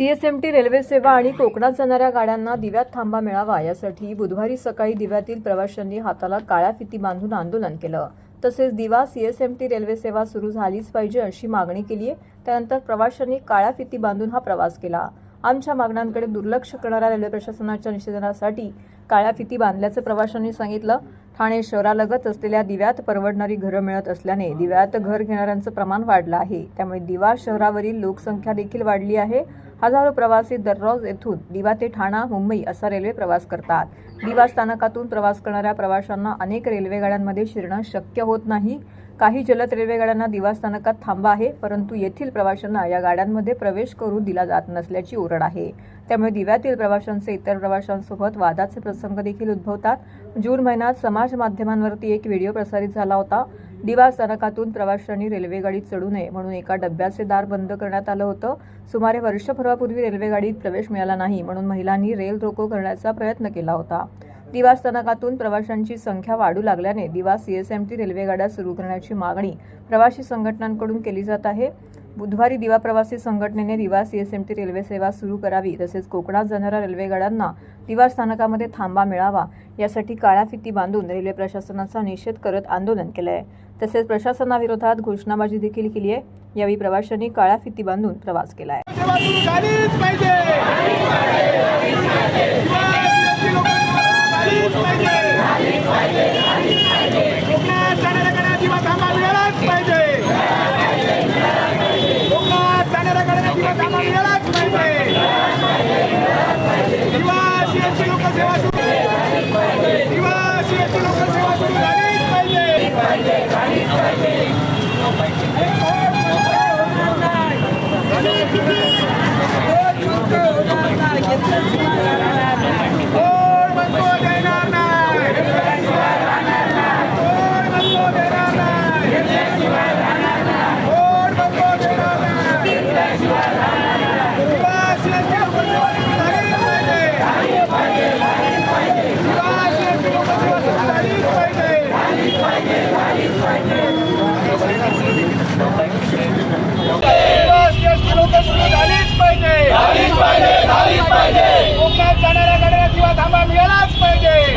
C S M railway सेवा आणि कोकणात जाणाऱ्या गाड्यांना दिव्यात थांबा मिळावा यासाठी बुधवारी सकाळी दिव्यातील प्रवाशांनी हाताला काळ्या फिती बांधून आंदोलन केलं. तसेच Diva C S M T railway सेवा सुरू झालीच पाहिजे अशी मागणी केली आहे. त्यानंतर प्रवाशांनी काळ्या फिती बांधून हा प्रवास केला. आमच्या मागण्यांकडे दुर्लक्ष करणाऱ्या रेल्वे प्रशासनाच्या निषेधनासाठी काळ्या फिती बांधल्याचं प्रवाशांनी सांगितलं. ठाणे शहरालगत असलेल्या दिव्यात परवडणारी घरं मिळत असल्याने दिव्यात घर घेणाऱ्यांचं प्रमाण वाढलं आहे. त्यामुळे दिवा शहरावरील लोकसंख्या देखील वाढली आहे. हजारो प्रवासी दररोज येथून दिवा ते ठाणा मुंबई असा रेल्वे प्रवास करतात. दिवा स्थानकातून प्रवास करणाऱ्या प्रवाशांना अनेक रेल्वेगाड्यांमध्ये शिरणं शक्य होत नाही. काही जलद रेल्वेगाड्यांना दिवा स्थानकात थांबा आहे परंतु येथील प्रवाशांना या गाड्यांमध्ये प्रवेश करू दिला जात नसल्याची ओरड आहे. त्यामुळे दिव्यातील प्रवाशांचे इतर प्रवाशांसोबत वादाचे प्रसंग देखील उद्भवतात. जून महिन्यात समाज माध्यमांवरती एक व्हिडिओ प्रसारित झाला होता. दिवा स्थानकातून प्रवाशांनी रेल्वेगाडीत चढू नये म्हणून एका डब्याचे दार बंद करण्यात आलं होतं. सुमारे वर्षभरापूर्वी रेल्वेगाडीत प्रवेश मिळाला नाही म्हणून महिलांनी रेल रोको करण्याचा प्रयत्न केला होता. दिवा स्थानकातून प्रवाशांची संख्या वाढू लागल्याने दिवा सीएसएमटी रेल्वेगाड्या सुरू करण्याची मागणी प्रवासी संघटनांकडून केली जात आहे. बुधवारी दिवा प्रवासी संघटनेने दिवा सीएसएमटी रेल्वे सेवा सुरू करावी तसेच कोकणात जाणाऱ्या रेल्वेगाड्यांना दिवा स्थानकामध्ये थांबा मिळावा यासाठी काळ्या फिती बांधून रेल्वे प्रशासनाचा निषेध करत आंदोलन केलं आहे तसेच प्रशासनाविरोधात घोषणाबाजी देखील केली आहे. यावेळी प्रवाशांनी काळ्या फिती बांधून प्रवास केला आहे लोकसेवा सुरू झालीच पाहिजे. पाहिजे. कोकणात जाणाऱ्या गाड्या किंवा थांबा मिळालाच पाहिजे